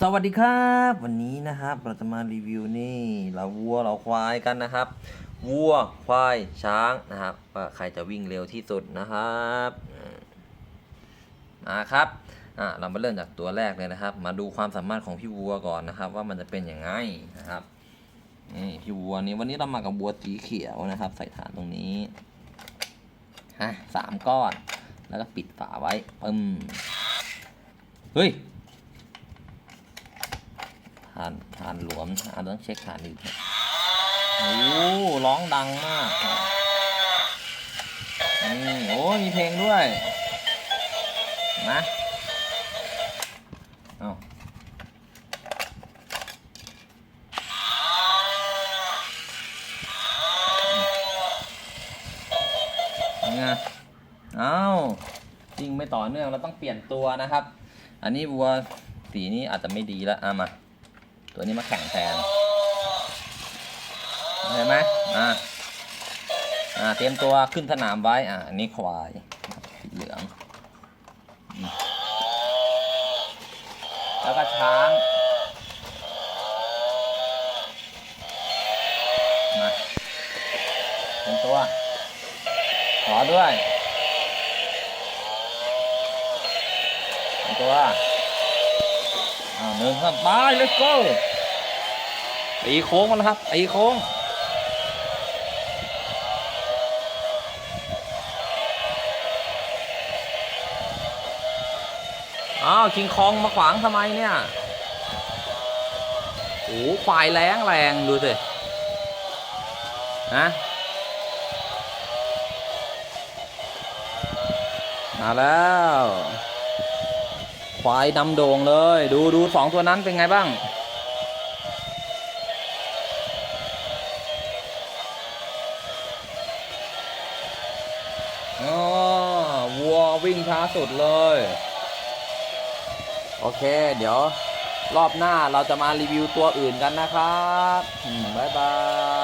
สวัสดีครับ วันนี้นะครับเราจะมารีวิวนี่เราวัวเราควายกันนะครับ วัวควายช้างนะครับว่าใครจะวิ่งเร็วที่สุดนะครับอืมาครับอะเรามาเริ่มจากตัวแรกเลยนะครับ มาดูความสามารถของพี่วัวก่อนนะครับ ว่ามันจะเป็นยังไงนะครับนี่พี่วัวนี้วันนี้เรามากับวัวสีเขียวนะครับ ใส่ฐานตรงนี้ฮะสามก้อน แล้วก็ปิดฝาไว้ปึ้มเฮ้ย ทานทานหลวมอ่าต้องเช็คฐานอีกโอ้ร้องดังมากครับนี่โอ้มีเพลงด้วยนะเอาไงเอาจริงไม่ต่อเนื่องเราต้องเปลี่ยนตัวนะครับ อันนี้วัวสีนี้อาจจะไม่ดีแล้วอะมา ตัวนี้มาแข่งแทนเห็นไหมอ่าอ่าเตรียมตัวขึ้นสนามไว้อ่านนี้ควายสีเหลือง แล้วก็ช้างมาเตรียมตัว ขอด้วยเตรียมตัว หนึ่งครับไป let's go ตีโค้งมาแล้วครับตีโค้งอ้าวคิงคองมาขวางทำไมเนี่ยโอ้ควายแรงแรงดูสินะมาแล้ว ควายดำโด่งเลย ดูดูสองตัวนั้นเป็นไงบ้าง อ๋อ วัววิ่งช้าสุดเลย โอเค เดี๋ยวรอบหน้าเราจะมารีวิวตัวอื่นกันนะครับบ๊ายบาย